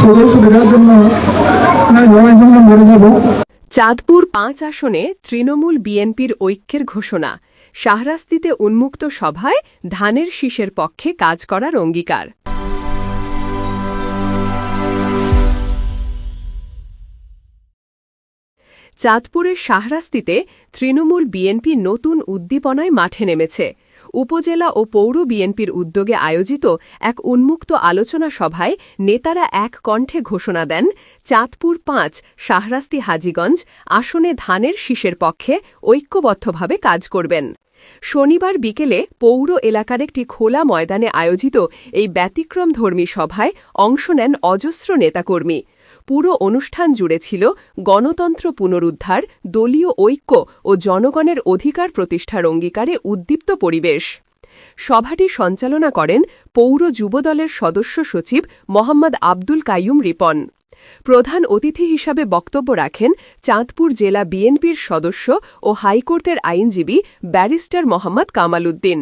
সকল সুবিধার জন্য জন্য মরে যাব চাঁদপুর পাঁচ আসনে তৃণমূল বিএনপির ঐক্যের ঘোষণা। শাহরাস্তিতে উন্মুক্ত সভায় ধানের শীষের পক্ষে কাজ করার অঙ্গীকার। চাঁদপুরের শাহরাস্তিতে তৃণমূল বিএনপি নতুন উদ্দীপনায় মাঠে নেমেছে। উপজেলা ও পৌর বিএনপির উদ্যোগে আয়োজিত এক উন্মুক্ত আলোচনা সভায় নেতারা এক কণ্ঠে ঘোষণা দেন, চাঁদপুর পাঁচ, শাহরাস্তি হাজিগঞ্জ আসনে ধানের শীষের পক্ষে ঐক্যবদ্ধভাবে কাজ করবেন। শনিবার বিকেলে পৌর এলাকার একটি খোলা ময়দানে আয়োজিত এই ব্যতিক্রমধর্মী সভায় অংশ নেন অজস্র নেতাকর্মী। পুরো অনুষ্ঠান জুড়ে ছিল গণতন্ত্র পুনরুদ্ধার, দলীয় ঐক্য ও জনগণের অধিকার প্রতিষ্ঠার অঙ্গীকারে উদ্দীপ্ত পরিবেশ। সভাটি সঞ্চালনা করেন পৌর যুবদলের সদস্য সচিব মোহাম্মদ আব্দুল কাইয়ুম রিপন। প্রধান অতিথি হিসাবে বক্তব্য রাখেন চাঁদপুর জেলা বিএনপির সদস্য ও হাইকোর্টের আইনজীবী ব্যারিস্টার মোহাম্মদ কামাল উদ্দিন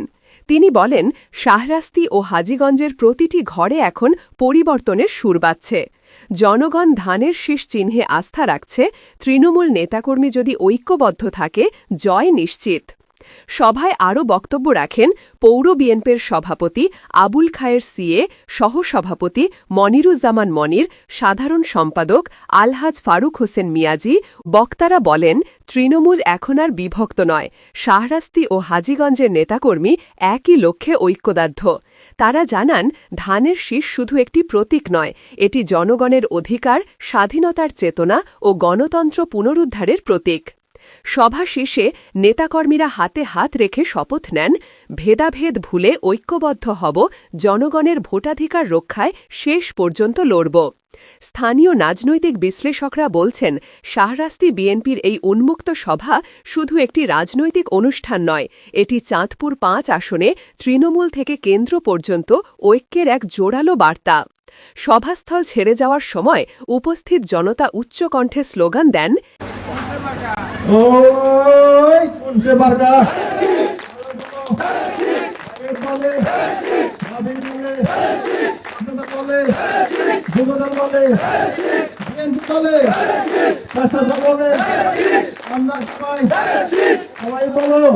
তিনি বলেন, শাহরাস্তি ও হাজীগঞ্জের প্রতিটি ঘরে এখন পরিবর্তনের সুর বাজছে। জনগণ ধানের শীষ চিহ্নে আস্থা রাখছে। তৃণমূল নেতাকর্মী যদি ঐক্যবদ্ধ থাকে, জয় নিশ্চিত। সভায় আরও বক্তব্য রাখেন পৌর বিএনপির সভাপতি আবুল খায়ের সিএ, সহসভাপতি মনিরুজ্জামান মনির, সাধারণ সম্পাদক আলহাজ ফারুক হোসেন মিয়াজি, বক্তারা বলেন, তৃণমূল এখন আর বিভক্ত নয়। শাহরাস্তি ও হাজীগঞ্জের নেতাকর্মী একই লক্ষ্যে ঐক্যদাধ্য তারা জানান, ধানের শীষ শুধু একটি প্রতীক নয়, এটি জনগণের অধিকার, স্বাধীনতার চেতনা ও গণতন্ত্র পুনরুদ্ধারের প্রতীক। সভা শেষে নেতাকর্মীরা হাতে হাত রেখে শপথ নেন, ভেদাভেদ ভুলে ঐক্যবদ্ধ হব, জনগণের ভোটাধিকার রক্ষায় শেষ পর্যন্ত লড়ব। স্থানীয় রাজনৈতিক বিশ্লেষকরা বলছেন, শাহরাস্তি বিএনপির এই উন্মুক্ত সভা শুধু একটি রাজনৈতিক অনুষ্ঠান নয়, এটি চাঁদপুর পাঁচ আসনে তৃণমূল থেকে কেন্দ্র পর্যন্ত ঐক্যের এক জোরালো বার্তা। সভাস্থল ছেড়ে যাওয়ার সময় উপস্থিত জনতা উচ্চকণ্ঠে স্লোগান দেন ওই কোন সে মার্কা বলে বলে, যুবদল বলে, বিএনপি বলে প্রশাসন বলে আমরা সবাই সবাই বলো